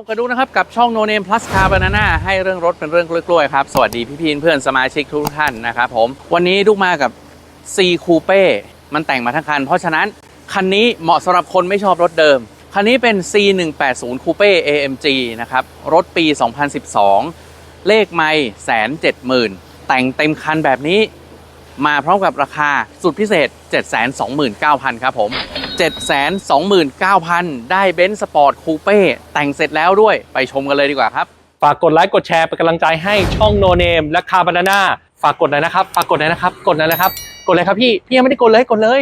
พบกันดูนะครับกับช่อง No Name Plus Car Banana ให้เรื่องรถเป็นเรื่องกล้วยๆครับ สวัสดีพี่พีนเพื่อนสมาชิกทุกท่านนะครับผม วันนี้ดุกมากับ C Coupe มันแต่งมาทั้งคัน เพราะฉะนั้นคันนี้เหมาะสำหรับคนไม่ชอบรถเดิม คันนี้เป็น C 1 8 0 Coupe AMG นะครับ รถปี 2012 เลขไม่แสนเจ็ดหมื่นแต่งเต็มคันแบบนี้ มาพร้อมกับราคาสุดพิเศษ 729,000 ครับผม 729,000 ได้เบนซ์สปอร์ตคูเป้แต่งเสร็จแล้วด้วยไปชมกันเลยดีกว่าครับ ฝากกดไลค์กดแชร์เป็นกำลังใจให้ช่องโนเนมและคาบานาน่าฝากกดหน่อยนะครับ ฝากกดหน่อยนะครับ กดหน่อยนะครับ กดเลยครับพี่ พี่ยังไม่ได้กดเลยกดเลย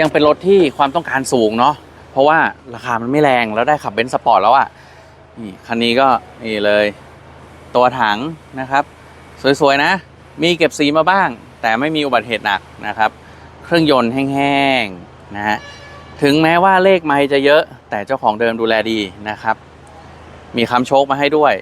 ยังเป็นรถที่ความต้องการสูงเนาะเพราะว่าราคามันไม่แรงแล้วได้ขับเบนซ์สปอร์ตแล้วอะ่ะนี่คันนี้ก็นี่เลย ตัวถังนะครับ สวยๆนะ มีเก็บสีมาบ้าง แต่ไม่มีอุบัติเหตุหนักนะครับ เครื่องยนต์แห้งๆนะฮะถึงแม้ว่าเลขไม่จะเยอะ แต่เจ้าของเดิมดูแลดีนะครับ มีคำโชคมาให้ด้วย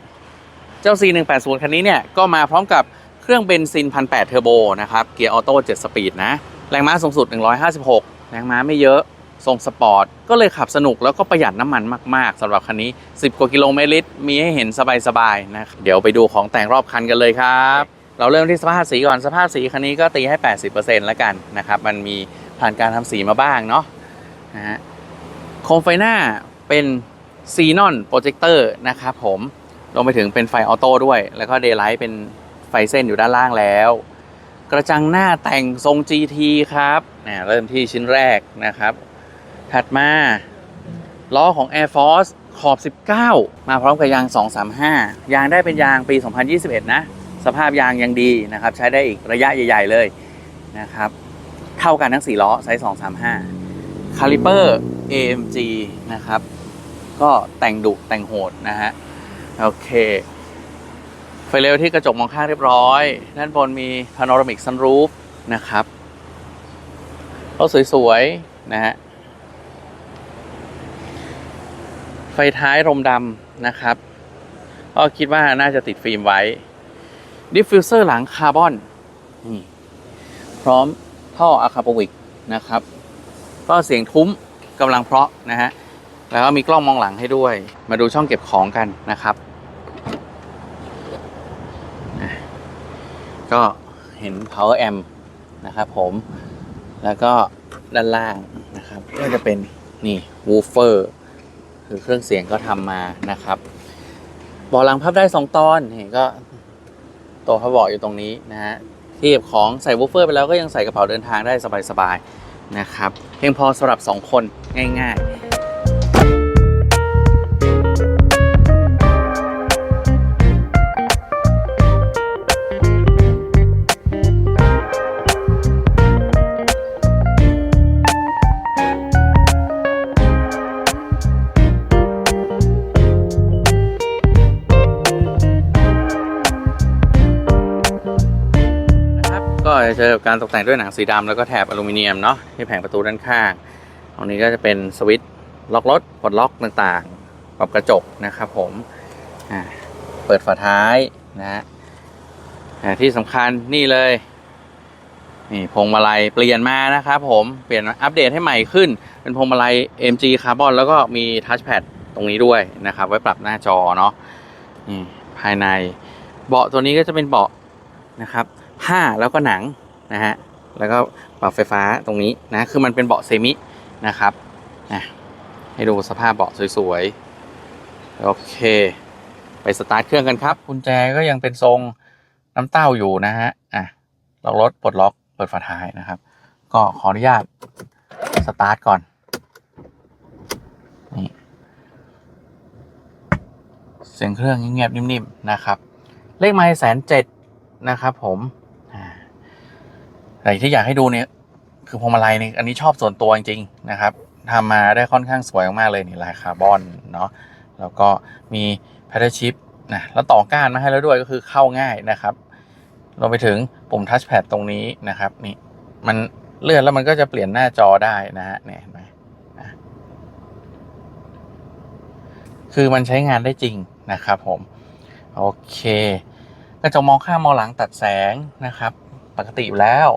เจ้า C180 คันนี้เนี่ยก็มาพร้อมกับเครื่องเบนซิน 1,800 เทอร์โบนะครับ เกียร์ออโต้ 7 สปีดนะ แรงม้าสูงสุด 156 แรงม้าไม่เยอะทรงสปอร์ต ก็เลยขับสนุกแล้วก็ประหยัดน้ำมันมาก ๆสำหรับคันนี้ 10 กว่ากิโลเมตรลิตรมีให้เห็นสบายๆนะเดี๋ยวไปดูของแต่งรอบคันกันเลยครับ เราเริ่มที่สภาพสีก่อนสภาพสีคันนี้ก็ตีให้ 80%แล้วกันนะครับมันมีผ่านการทำสีมาบ้างเนาะนะฮะโคมไฟหน้าเป็นซีนอนโปรเจคเตอร์นะครับผมรวมไปถึงเป็นไฟออโต้ด้วย แล้วก็เดย์ไลท์เป็นไฟเส้นอยู่ด้านล่างแล้ว กระจังหน้าแต่งทรง GT ครับนะเริ่มที่ชิ้นแรกนะครับ ถัดมา ล้อของ Air Force ขอบ 19 มาพร้อมกับยาง 235 ยางได้เป็นยางปี 2021 นะ สภาพยางยังดีนะครับ ใช้ได้อีกระยะใหญ่ ๆ เลยนะครับ เท่ากันทั้ง 4 ล้อไซส์ 235 คาลิเปอร์ AMG นะครับ ก็แต่งดุแต่งโหดนะฮะ โอเค ไฟเลี้ยวที่กระจกมองข้างเรียบร้อย ด้านบนมี Panoramic Sunroof นะครับรถสวยๆนะฮะไฟท้ายรมดำนะครับ ก็คิดว่าน่าจะติดฟิล์มไว้ ดิฟฟิวเซอร์หลังคาร์บอนนี่พร้อมท่ออะคาโปวิกนะครับ ก็เสียงทุ้มกำลังเพราะนะฮะ แล้วก็มีกล้องมองหลังให้ด้วย มาดูช่องเก็บของกันนะครับอะ ก็เห็น power amp นะครับผมแล้วก็ด้านล่างนะครับก็จะเป็นนี่ woofer คือเครื่องเสียงก็ทำมานะครับเบาะหลังพับได้ 2 ตอนเห็นก็ตัวพับเบาะอยู่ตรงนี้นะฮะที่เก็บของใส่ woofer ไปแล้วก็ยังใส่กระเป๋าเดินทางได้สบายๆนะครับ เพียงพอสำหรับ 2 คนง่าย ๆ จะกับการตกแต่งด้วยหนังสีดำแล้วก็แถบอลูมิเนียมเนาะที่แผงประตูด้านข้างตรงนี้ก็จะเป็นสวิตช์ล็อกรถปลดล็อกต่างๆปรับกระจกนะครับผมเปิดฝาท้ายนะฮะที่สำคัญนี่เลยนี่พวงมาลัยเปลี่ยนมานะครับผมเปลี่ยนอัปเดตให้ใหม่ขึ้น เป็นพวงมาลัย MG Carbon แล้วก็มีทัชแพดตรงนี้ด้วยนะครับ ไว้ปรับหน้าจอเนาะนี่ภายในเบาะตัวนี้ก็จะเป็นเบาะนะครับผ้าแล้วก็หนัง นะฮะแล้วก็ปรับไฟฟ้าตรงนี้นะคือมันเป็นเบาะเซมินะครับนะให้ดูสภาพเบาะสวยๆ โอเค ไปสตาร์ทเครื่องกันครับกุญแจก็ยังเป็นทรงน้ำเต้าอยู่นะฮะอะล็อกรถปลดล็อกเปิดฝาท้ายนะครับ ก็ขออนุญาตสตาร์ทก่อนนี่เสียงเครื่องเงียบๆนิ่มๆนะครับ เลขไมล์แสนเจ็ดนะครับผม แต่ที่อยากให้ดูเนี่ยคือพวงมาลัยนี่อันนี้ชอบส่วนตัวจริงๆนะครับทำมาได้ค่อนข้างสวยมากเลยนี่ลายคาร์บอนเนาะแล้วก็มีแพทเทิร์นชิปนะแล้วต่อก้านมาให้แล้วด้วยก็คือเข้าง่ายนะครับรวมไปถึงปุ่มทัชแพดตรงนี้นะครับนี่มันเลื่อนแล้วมันก็จะเปลี่ยนหน้าจอได้นะฮะเนี่ยเห็นไหมอะคือมันใช้งานได้จริงนะครับผมโอเคกระจกมองข้างมองหลังตัดแสงนะครับ ปกติอยู่แล้ว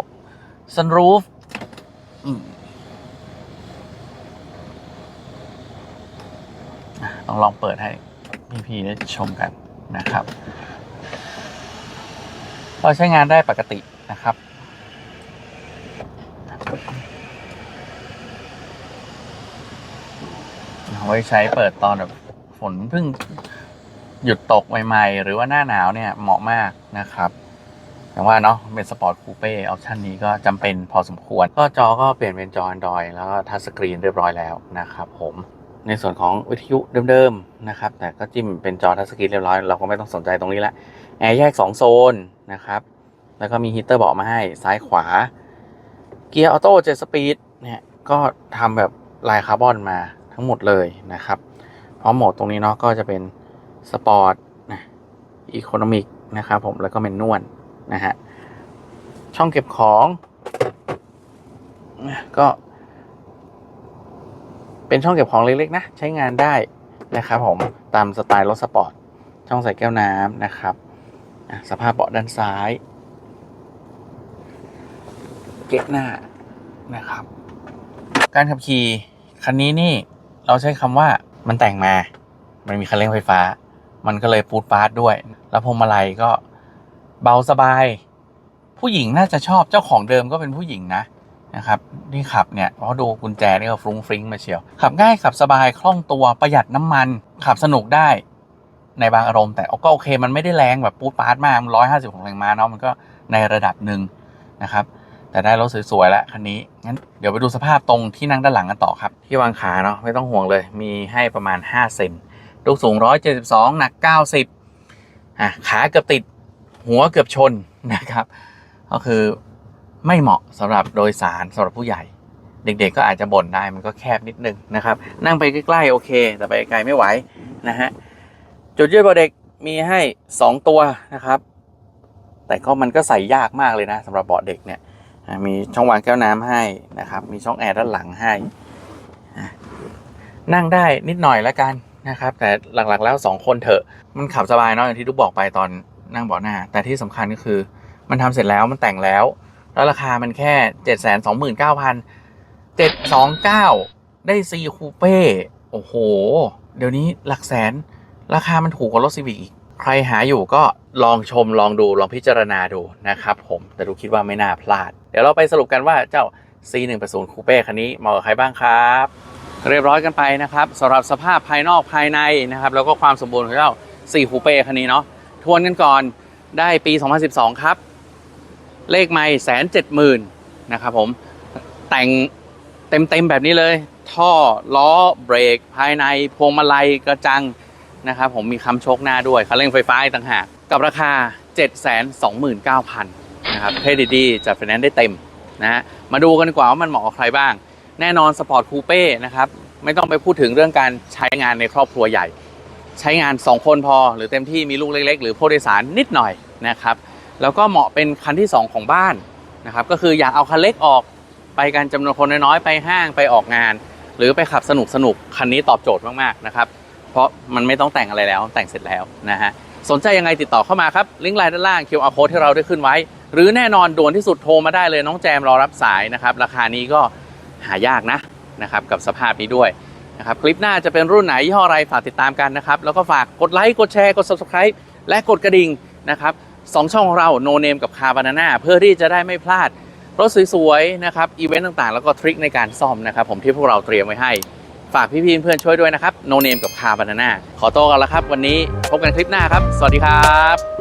sunroof อืมอะลองลองเปิดให้พี่ๆได้ชมกันนะครับก็ใช้งานได้ปกตินะครับเอาไว้ใช้เปิดตอนแบบฝนเพิ่งหยุดตกใหม่ๆ หรือว่าหน้าหนาวเนี่ยเหมาะมากนะครับ อย่างว่าเนาะเป็นสปอร์ตคูเป้ออปชันนี้ก็จำเป็นพอสมควร ก็จอก็เปลี่ยนเป็นจอ Android แล้วก็ทัชสกรีนเรียบร้อยแล้วนะครับผมในส่วนของวิทยุเดิมๆนะครับ แต่ก็จิ้มเป็นจอทัชสกรีนเรียบร้อย เราก็ไม่ต้องสนใจตรงนี้ละแอร์แยก 2 โซนนะครับ แล้วก็มีฮีเตอร์เบาะมาให้ซ้ายขวา เกียร์ออโต้7สปีดเนี่ยก็ทำแบบลายคาร์บอนมาทั้งหมดเลยนะครับ พร้อมโหมดตรงนี้เนาะก็จะเป็นสปอร์ตนะอีโคโนมิกนะครับผมแล้วก็เมนนวล นะฮะช่องเก็บของก็เป็นช่องเก็บของเล็กๆนะใช้งานได้นะครับผมตามสไตล์รถสปอร์ตช่องใส่แก้วน้ำนะครับสภาพเบาะด้านซ้าย เก๊ะหน้านะครับ การขับขี่คันนี้นี่เราใช้คำว่ามันแต่งมา มันมีคันเร่งไฟฟ้า มันก็เลยปูดปาร์ดด้วย แล้วพวงมาลัยก็ เบาสบาย ผู้หญิงน่าจะชอบเจ้าของเดิมก็เป็นผู้หญิงนะนะครับที่ขับเนี่ยเพราะดูกุญแจนี่ก็ฟรุ้งฟริ้งมาเชียว ขับง่ายขับสบายคล่องตัวประหยัดน้ำมัน ขับสนุกได้ในบางอารมณ์แต่ก็โอเค มันไม่ได้แรงแบบปูดปาร์ดมากร้อยห้าสิบของแรงม้าเนาะมันก็ในระดับหนึ่งนะครับแต่ได้รถสวยๆแล้วคันนี้งั้นเดี๋ยวไปดูสภาพตรงที่นั่งด้านหลังกันต่อครับ ที่วางขาเนาะไม่ต้องห่วงเลย มีให้ประมาณ 5 เซนลูกสูง 172 หนัก 90อะขาเกือบติด หัวเกือบชนนะครับ ก็คือไม่เหมาะสำหรับโดยสารสำหรับผู้ใหญ่ เด็กๆก็อาจจะบ่นได้มันก็แคบนิดนึงนะครับ นั่งไปใกล้ๆโอเค แต่ไปไกลไม่ไหวนะฮะจุดยืดเบาะเด็กมีให้ 2 ตัวนะครับ แต่ก็มันก็ใส่ยากมากเลยนะสำหรับเบาะเด็กเนี่ยมีช่องวางแก้วน้ำให้นะครับ มีช่องแอร์ด้านหลังให้ นั่งได้นิดหน่อยแล้วกันนะครับ แต่หลักๆแล้วสองคนเถอะ มันขับสบายเนาะอย่างที่ทุกบอกไปตอน นั่งเบาะหน้า แต่ที่สำคัญก็คือ มันทำเสร็จแล้วมันแต่งแล้ว แล้วราคามันแค่เจ็ดแสนสองหมื่นเก้าพันเจ็ดสองเก้าได้ซีคูเป้โอ้โห เดี๋ยวนี้หลักแสน ราคามันถูกกว่ารถซีวิกอีก ใครหาอยู่ก็ลองชมลองดูลองพิจารณาดูนะครับผมแต่ดูคิดว่าไม่น่าพลาด เดี๋ยวเราไปสรุปกันว่าเจ้า C180 คูเป้คันนี้เหมาะกับใครบ้างครับ เรียบร้อยกันไปนะครับสำหรับสภาพภายนอกภายในนะครับ แล้วก็ความสมบูรณ์ของเจ้า4คูเป้คันนี้เนาะ ทวนกันก่อนได้ปี 2012 ครับ เลขไม่แสนเจ็ดหมื่นนะครับผม แต่งเต็มๆ แบบนี้เลย ท่อล้อเบรก ภายในพวงมาลัยกระจังนะครับผมมีคำโชคหน้าด้วยคันเร่งไฟฟ้าต่างหาก กับราคา 729,000นะครับเครดิตดีจัดไฟแนนซ์ได้เต็มนะฮะมาดูกันดีกว่าว่ามันเหมาะกับใครบ้าง แน่นอนสปอร์ตคูเป้นะครับ ไม่ต้องไปพูดถึงเรื่องการใช้งานในครอบครัวใหญ่ ใช้งาน 2 คนพอ หรือเต็มที่มีลูกเล็ก ๆ หรือผู้โดยสารนิดหน่อยนะครับแล้วก็เหมาะเป็นคันที่ 2 ของบ้านนะครับก็คืออยากเอาคันเล็กออกไปกันจำนวนคนน้อยๆไปห้างไปออกงาน หรือไปขับสนุกสนุกๆคันนี้ตอบโจทย์มากๆนะครับเพราะมันไม่ต้องแต่งอะไรแล้วแต่งเสร็จแล้วนะฮะสนใจยังไงติดต่อเข้ามาครับลิงก์ไลน์ด้านล่าง QR code ที่เราได้ขึ้นไว้ หรือแน่นอนด่วนที่สุดโทรมาได้เลยน้องแจมรอรับสายนะครับราคานี้ก็หายากนะนะครับกับสภาพนี้ด้วย นะครับคลิปหน้าจะเป็นรุ่นไหนยี่ห้ออะไรฝากติดตามกันนะครับ แล้วก็ฝากกดไลค์กดแชร์กด subscribe และกดกระดิ่งนะครับสองช่องของเรา No Name กับ Car Banana เพื่อที่จะได้ไม่พลาดรถสวยๆนะครับอีเวนต์ต่างๆ แล้วก็ทริคในการซ่อมนะครับผมที่พวกเราเตรียมไว้ให้ ฝากพี่ๆเพื่อนช่วยด้วยนะครับโนเนมกับคาบานาน่าขอตัวกันแล้วครับ วันนี้พบกันคลิปหน้าครับ สวัสดีครับ